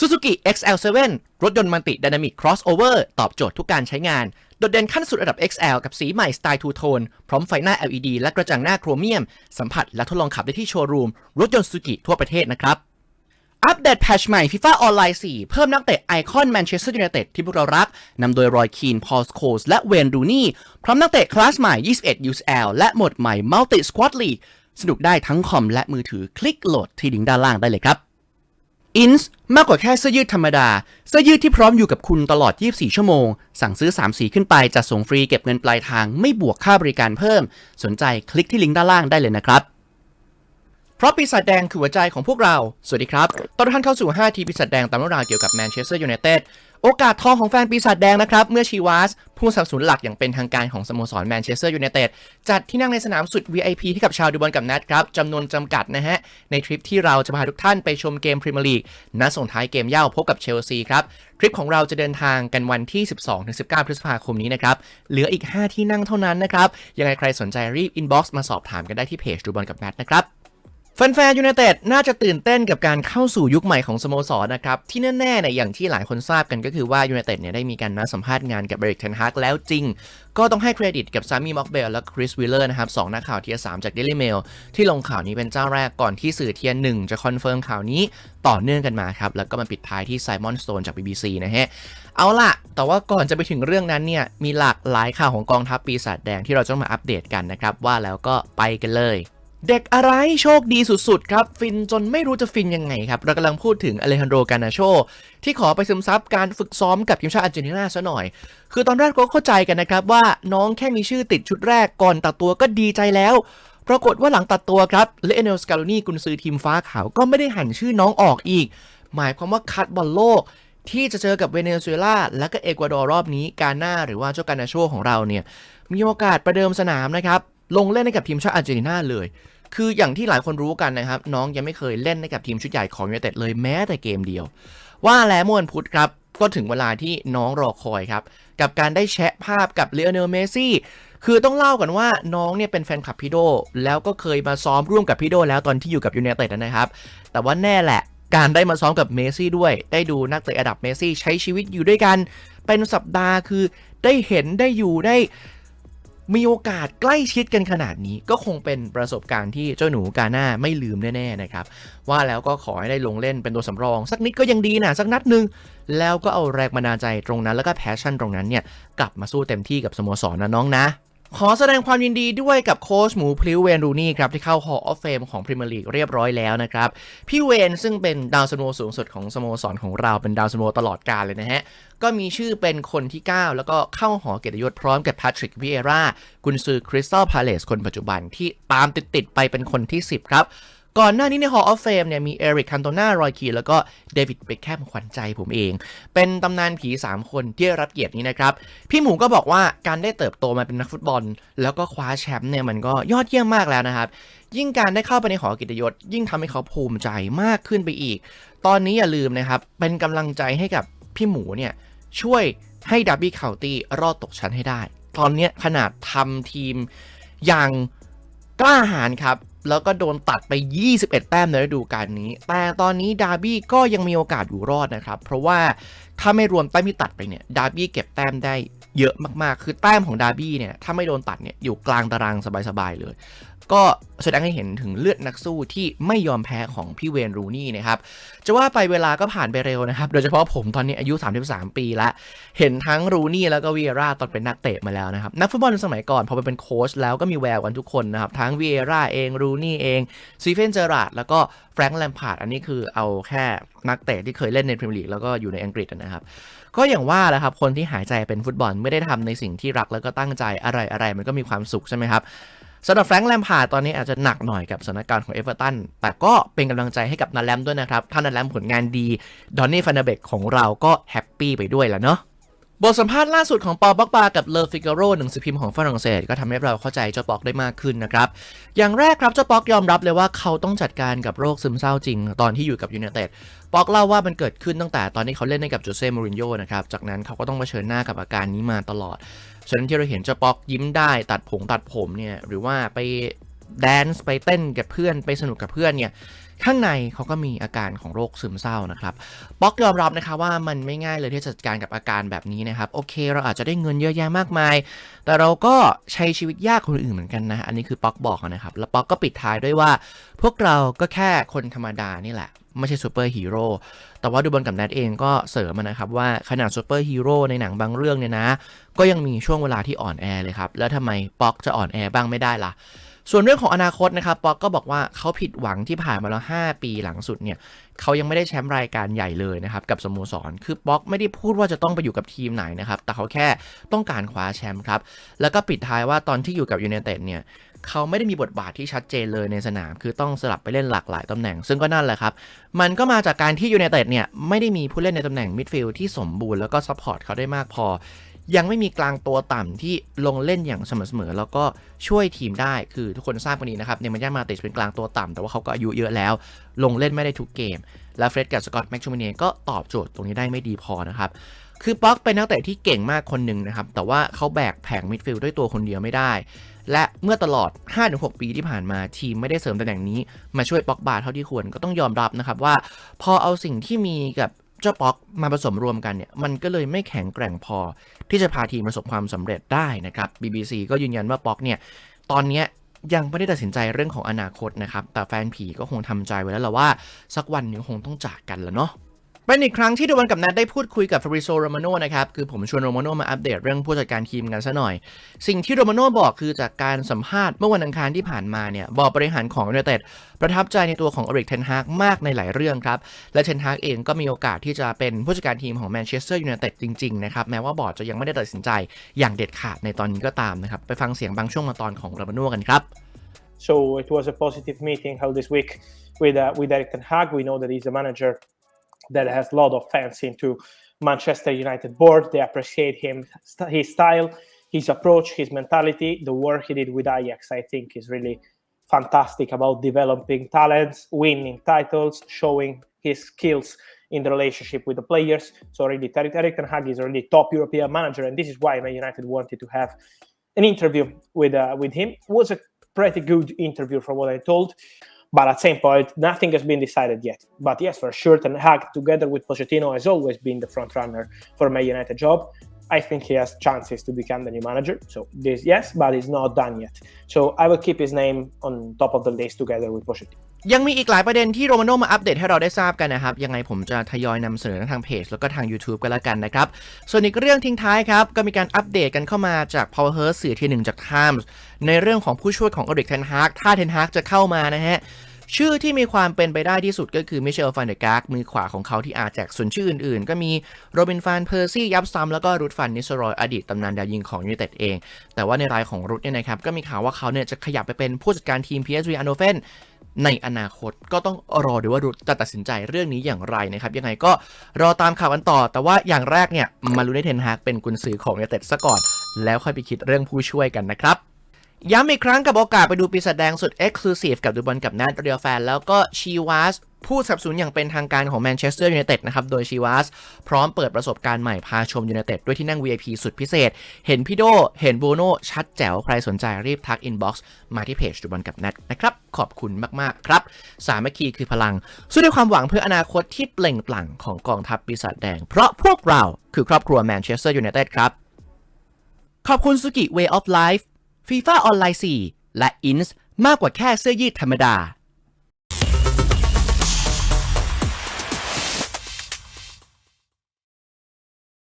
Suzuki XL7 รถยนต์มันติ Dynamic Crossover ตอบโจทย์ทุกการใช้งาน โดดเด่นขั้นสุดระดับ XL กับสีใหม่สไตล์ทูโทน พร้อมไฟหน้า LED และกระจังหน้าโครเมียม สัมผัสและทดลองขับได้ที่โชว์รูม รถยนต์ Suzuki ทั่วประเทศนะครับ อัปเดตแพชใหม่ FIFA ออนไลน์4 เพิ่มนักเตะไอคอนแมนเชสเตอร์ยูไนเต็ดที่พวกเรารัก นำโดยรอยคีน พอลสโคสและเวนรูนี่ พร้อมนักเตะคลาสใหม่ 21 UCL และหมดใหม่ Multi Squad League สนุกได้ทั้งคอมและมือถือ คลิกโหลดที่ลิงด้านล่างได้เลยครับ อินส์มากกว่าแค่เสื้อยืดธรรมดา เสื้อยืดที่พร้อมอยู่กับคุณตลอด 24 ชั่วโมง สั่งซื้อ 3 สีขึ้นไปจะส่งฟรีเก็บเงินปลายทางไม่บวกค่าบริการเพิ่ม สนใจคลิกที่ลิงก์ด้านล่างได้เลยนะครับ เพราะปีศาจแดงคือหัวใจของพวกเรา สวัสดีครับ ตอนท่านเข้าสู่ 5 ทีปีศาจแดงตามเรื่องราวเกี่ยวกับแมนเชสเตอร์ยูไนเต็ด โอกาสทองของแฟนปีศาจแดงนะครับ เมื่อชีวาส ผู้สนับสนุนหลักอย่างเป็นทางการของสโมสรแมนเชสเตอร์ยูไนเต็ด จัดที่นั่งในสนามสุด VIP ให้กับชาวดูบอลกับนัดครับจำนวนจำกัดนะฮะ ในทริปที่เราจะพาทุกท่านไปชมเกมพรีเมียร์ลีกนัดส่งท้ายเกมเย่าพบกับเชลซีครับ ทริปของเราจะเดินทางกันวันที่ 12-19 พฤษภาคมนี้นะครับ เหลืออีก 5 ที่นั่งเท่านั้นนะครับ ยังไงใครสนใจรีบอินบ็อกซ์มาสอบถามกันได้ที่เพจดูบอลกับนัดนะครับ แฟนๆยูไนเต็ดน่าจะตื่นเต้นกับการเข้าสู่ยุคใหม่ของสโมสรนะครับ ที่แน่ๆเนี่ยอย่างที่หลายคนทราบกันก็คือว่ายูไนเต็ดเนี่ยได้มีการนัดสัมภาษณ์งานกับเบริกเทนฮากแล้วจริง ก็ต้องให้เครดิตกับซามีม็อกเบลและคริสวิลเลอร์นะครับสองนักข่าวเทียสามจาก Daily Mail ที่ลงข่าวนี้เป็นเจ้าแรกก่อนที่สื่อเทียร์หนึ่งจะคอนเฟิร์มข่าวนี้ต่อเนื่องกันมาครับ แล้วก็มาปิดท้ายที่ไซมอนสโตนจาก BBC นะฮะเอาล่ะ แต่ว่าก่อนจะไปถึงเรื่องนั้นเนี่ยมีหลากหลายข่าวของกองทัพปีศาจแดงที่เราจะต้องมาอัปเดตกันนะครับว่าแล้วก็ไปกันเลย เด็กอะไรโชคดีสุด ๆ ครับ ฟินจนไม่รู้จะฟินยังไงครับ เรากำลังพูดถึงอเลฮันโดกานาโช ที่ขอไปซึมซับการฝึกซ้อมกับทีมชาติอาร์เจนตินาซะหน่อย คือตอนแรกก็เข้าใจกันนะครับ ว่าน้องแค่มีชื่อติดชุดแรกก่อนตัดตัวก็ดีใจแล้ว ปรากฏว่าหลังตัดตัวครับเลเอเนลสกาโลนีกุนซือทีมฟ้าขาวก็ไม่ได้หันชื่อน้องออกอีก หมายความว่าคัดบอลโลกที่จะเจอกับเวเนซุเอลาและก็เอกวาดอร์รอบนี้กาหน้าหรือว่าเจ้ากานาโชของเราเนี่ยมีโอกาสประเดิมสนามนะครับ ลงเล่นให้กับทีมชาติอาร์เจนตินาเลย คืออย่างที่หลายคนรู้กันนะครับ น้องยังไม่เคยเล่นให้กับทีมชุดใหญ่ของยูไนเต็ดเลยแม้แต่เกมเดียว ว่าแล้วเมื่อวันพุธครับก็ถึงเวลาที่น้องรอคอยครับ กับการได้แชะภาพกับเลโอเนลเมซี่คือต้องเล่ากันว่าน้องเนี่ยเป็นแฟนคลับพี่โด แล้วก็เคยมาซ้อมร่วมกับพี่โดแล้วตอนที่อยู่กับยูไนเต็ดนะครับ แต่ว่าแน่แหละการได้มาซ้อมกับเมซี่ด้วย ได้ดูนักเตะระดับเมซี่ใช้ชีวิตอยู่ด้วยกัน เป็นสัปดาห์คือได้เห็นได้อยู่ได้ มีโอกาสใกล้ชิดกันขนาดนี้ก็คงเป็นประสบการณ์ที่เจ้าหนูกาหน้าไม่ลืมแน่ๆนะครับ ว่าแล้วก็ขอให้ได้ลงเล่นเป็นตัวสำรอง สักนิดก็ยังดีนะสักนัดหนึ่งแล้วก็เอาแรงบันดาลใจตรงนั้นแล้วก็แพชชั่นตรงนั้นเนี่ยกลับมาสู้เต็มที่กับสโมสรนะน้องนะ ขอแสดงความยินดีด้วยกับโค้ชหมูพลิวเวนรูนี่ครับ ที่เข้า Hall of Fame ของพรีเมียร์ลีกเรียบร้อยแล้วนะครับ พี่เวนซึ่งเป็นดาวสโนโวสูงสุดของสโมสรของเราเป็นดาวสโนตลอดกาลเลยนะฮะ ก็มีชื่อเป็นคนที่ 9 แล้วก็เข้าหอเกียรติยศพร้อมกับแพทริกวิเอรากุนซือคริสตัลพาเลสคนปัจจุบันที่ตามติดๆไปเป็นคนที่ 10 ครับ ก่อนหน้านี้ใน Hall of Fame เนี่ยมีเอริกคันโตนารอยคีแล้วก็เดวิดเบคแคมขวัญใจผมเอง เป็นตำนานผี 3 คนที่รับเกียรตินี้นะครับ พี่หมูก็บอกว่าการได้เติบโตมาเป็นนักฟุตบอล แล้วก็คว้าแชมป์เนี่ยมันก็ยอดเยี่ยมมากแล้วนะครับ ยิ่งการได้เข้าไปในหอกิตยศ ยิ่งทำให้เขาภูมิใจมากขึ้นไปอีก ตอนนี้อย่าลืมนะครับเป็นกำลังใจให้กับพี่หมูเนี่ยช่วยให้ดับบี้เคาน์ตี้รอดตกชั้นให้ได้ ตอนนี้ขนาดทำทีมอย่างกล้าหาญครับ แล้วก็โดนตัดไป 21 แต้มในฤดูกาลนี้ แต่ตอนนี้ดาร์บี้ก็ยังมีโอกาสอยู่รอดนะครับ เพราะว่าถ้าไม่รวมแต้มที่ตัดไปเนี่ย ดาร์บี้เก็บแต้มได้เยอะมากๆ คือแต้มของดาร์บี้เนี่ย ถ้าไม่โดนตัดเนี่ย อยู่กลางตารางสบายๆเลยก็แสดงให้เห็นถึงเลือดนักสู้ที่ไม่ยอมแพ้ของพี่เวนรูนี่นะครับจะว่าไปเวลาก็ผ่านไปเร็วนะครับ โดยเฉพาะผมตอนนี้อายุ 33 ปีล้วเห็นทั้งรูนี่แล้วก็วีเอราตอนเป็นนักเตะมาแล้วนะครับ นักฟุตบอลสมัยก่อนพอไปเป็นโค้ชแล้วก็มีแววกันทุกคนนะครับ ทั้งวีเอราเองรูนี่เองซีเฟนเจอราดแล้วก็แฟรงค์แลมพาร์ดอันนี้คือเอาแค่นักเตะที่เคยเล่นในพรีเมียร์ลีกแล้วก็อยู่ในอังกฤษนะครับก็อย่างว่าแหละครับคนที่หายใจเป็นฟุตบอลไม่ได้ทำในสิ่งที่รักแล้วก็ตั้งใจอะไรอะไรมันก็มีความสุขใช่ไหมครับ สำหรับแฟรงค์แลมพาร์ดตอนนี้อาจจะหนักหน่อยกับสถานการณ์ของเอเวอร์ตัน แต่ก็เป็นกำลังใจให้กับนาแลมด้วยนะครับ ถ้านาแลมผลงานดี ดอนนี่ฟันเดเบกของเราก็แฮปปี้ไปด้วยแล้วเนาะ บทสัมภาษณ์ล่าสุดของปอบ็อกบากับเลอฟิกาโรหนังสือพิมพ์ของฝรั่งเศสก็ทำให้เราเข้าใจเจ้าปอกได้มากขึ้นนะครับ อย่างแรกครับเจ้าปอกยอมรับเลยว่าเขาต้องจัดการกับโรคซึมเศร้าจริง ตอนที่อยู่กับยูไนเต็ดปอกเล่าว่ามันเกิดขึ้นตั้งแต่ตอนที่เขาเล่นให้กับโจเซ่มูรินโญ่นะครับ จากนั้นเขาก็ต้องเผชิญหน้ากับอาการนี้มาตลอด ฉะนั้นที่เราเห็นเจ้าปอกยิ้มได้ตัดผงตัดผมเนี่ยหรือว่าไปแดนซ์ไปเต้นกับเพื่อนไปสนุกกับเพื่อนเนี่ย ข้างในเขาก็มีอาการของโรคซึมเศร้านะครับป๊อกยอมรับนะคะว่ามันไม่ง่ายเลยที่จะจัดการกับอาการแบบนี้นะครับโอเค เราอาจจะได้เงินเยอะแยะมากมาย แต่เราก็ใช้ชีวิตยากคนอื่นเหมือนกันนะอันนี้คือป๊อกบอกนะครับแล้วป๊อกก็ปิดท้ายด้วยว่า พวกเราก็แค่คนธรรมดานี่แหละไม่ใช่ซูเปอร์ฮีโร่แต่ว่าดูบอลกับแนทเองก็เสริมนะครับว่าขนาดซูเปอร์ฮีโร่ในหนังบางเรื่องเนี่ยนะ ก็ยังมีช่วงเวลาที่อ่อนแอเลยครับ แล้วทำไมป๊อกจะอ่อนแอบ้างไม่ได้ล่ะ ส่วนเรื่องของอนาคตนะครับป๊อกก็บอกว่าเขาผิดหวังที่ผ่านมาแล้ว 5 ปีหลังสุดเนี่ยเขายังไม่ได้แชมป์รายการใหญ่เลยนะครับกับสโมสร คือป๊อกไม่ได้พูดว่าจะต้องไปอยู่กับทีมไหนนะครับแต่เขาแค่ต้องการคว้าแชมป์ครับ แล้วก็ปิดท้ายว่าตอนที่อยู่กับยู i นเต็ดเนี่ยเขาไม่ได้มีบทบาทที่ชัดเจนเลยในสนาม คือต้องสลับไปเล่นหลากหลายตำแหน่ง ซึ่งก็นั่นแหละครับ มันก็มาจากการที่ยู i นเต็ดเนี่ยไม่ได้มีผู้เล่นในตำแหน่งมิดฟิลด์ที่สมบูรณ์แล้วก็ซัพพอร์ตเขาได้มากพอ ยังไม่มีกลางตัวต่ำที่ลงเล่นอย่างสม่ำเสมอ แล้วก็ช่วยทีมได้คือทุกคนทราบกันดีนะครับเนมันย่ามาติชเป็นกลางตัวต่ำแต่ว่าเขาก็อายุเยอะแล้ว ลงเล่นไม่ได้ทุกเกม และเฟร็ดกับสกอตต์แม็กชูมิเน่ก็ตอบโจทย์ตรงนี้ได้ไม่ดีพอนะครับคือป๊อกเป็นนักเตะที่เก่งมากคนหนึ่งนะครับ แต่ว่าเขาแบกแผงมิดฟิลด์ด้วยตัวคนเดียวไม่ได้ และเมื่อตลอด 5-6 ปีที่ผ่านมาทีมไม่ได้เสริมตำแหน่งนี้ มาช่วยป๊อกบาเท่าที่ควรก็ต้องยอมรับนะครับว่า พอเอาสิ่งที่มีกับ เจ้าป๊อกมาผสมรวมกันเนี่ยมันก็เลยไม่แข็งแกร่งพอ ที่จะพาทีมประสบความสำเร็จได้นะครับ BBC ก็ยืนยันว่าป๊อกเนี่ยตอนนี้ยังไม่ได้ตัดสินใจเรื่องของอนาคตนะครับ แต่แฟนผีก็คงทำใจไว้แล้วละว่า สักวันนึงคงต้องจากกันแล้วเนาะ เป็นอีกครั้งที่ดวันกับนัทได้พูดคุยกับฟาริโซโรมาโนนะครับ คือผมชวนโรมาโนมาอัปเดตเรื่องผู้จัดการทีมกันซะหน่อย สิ่งที่โรมาโนบอกคือจากการสัมภาษณ์เมื่อวันอังคารที่ผ่านมาเนี่ยบอร์ดบริหารของยูไนเต็ดประทับใจในตัวของอริกเทนฮากมากในหลายเรื่องครับ และเทนฮากเองก็มีโอกาสที่จะเป็นผู้จัดการทีมของแมนเชสเตอร์ยูไนเต็ดจริงๆนะครับแม้ว่าบอร์ดจะยังไม่ได้ตัดสินใจอย่างเด็ดขาดในตอนนี้ก็ตามนะครับไปฟังเสียงบางช่วงบางตอนของโรมาโนกันครับ So it was a positive meeting held this week with uh, with Eric Ten Hag. We know that he's a manager that has a lot of fans into Manchester United board. They appreciate him, his style, his approach, his mentality. The work he did with Ajax, I think, is really fantastic about developing talents, winning titles, showing his skills in the relationship with the players. So really, Eric, Eric Ten Hag is really top European manager, and this is why Man United wanted to have an interview with uh, with him. It was a pretty good interview from what I told. But at same point, nothing has been decided yet. But yes, for sure, Ten Hag, together with Pochettino, has always been the front runner for my United job. I think he has chances to become the new manager. So this, yes, but it's not done yet. So I will keep his name on top of the list together with Pochettino. ยังมีอีกหลายประเด็นที่โรมาโนมาอัปเดตให้เราได้ทราบกันนะครับ ยังไงผมจะทยอยนำเสนอทางเพจแล้วก็ทาง YouTube กันละกันนะครับ ส่วนอีกเรื่องทิ้งท้ายครับ ก็มีการอัปเดตกันเข้ามาจาก Power h u r สื่อที่หนึ่งจาก Times ในเรื่องของผู้ช่วยของอริกเทนฮากถ้าเทนฮากจะเข้ามานะฮะ ชื่อที่มีความเป็นไปได้ที่สุดก็คือมิเชลฟันเดกากมือขวาของเขาที่อาจแจกส่วนชื่ออื่นๆ ก็มีโรบินฟานเพอร์ซี่ยับซัมแล้วก็รูดฟันนิสรอยอดีตตำนานดาวยิงของยูไนเต็ดเอง แต่ว่าในรายของรุดเนี่ยนะครับก็มีข่าวว่าเขาเนี่ยจะขยับไปเป็นผู้จัดการทีม PSV อโนเฟนในอนาคตก็ต้องรอดูว่ารุดจะตัดสินใจเรื่องนี้อย่างไรนะครับ ยังไงก็รอตามข่าวกันต่อ แต่ว่าอย่างแรกเนี่ยมาลุ้นให้เทนฮากเป็นกุนซือของยูไนเต็ดซะก่อน แล้วค่อยไปคิดเรื่องผู้ช่วยกันนะครับ ย้ำอีกครั้งกับโอกาสไปดูปีศาจแดงสุด Exclusive กับดูบอลกับนัดเรียลแฟน แล้วก็ชีวาสผู้สนับสนุนอย่างเป็นทางการของแมนเชสเตอร์ยูไนเต็ดนะครับ โดยชีวาสพร้อมเปิดประสบการณ์ใหม่พาชมยูไนเต็ดด้วยที่นั่ง VIP สุดพิเศษ เห็นพี่โด เห็นบูโน่ชัดแจ๋ว ใครสนใจรีบทักอินบ็อกซ์มาที่เพจดูบอลกับนัดนะครับ ขอบคุณมาก ๆ ครับ สามัคคีคือพลัง สู้ด้วยความหวังเพื่ออนาคตที่เปล่งปลั่งของกองทัพปีศาจแดง เพราะพวกเราคือครอบครัวแมนเชสเตอร์ยูไนเต็ดครับขอบคุณสุกิ Way of Life FIFA ออนไลน์4และ INS มากกว่าแค่เสื้อยืดธรรมดา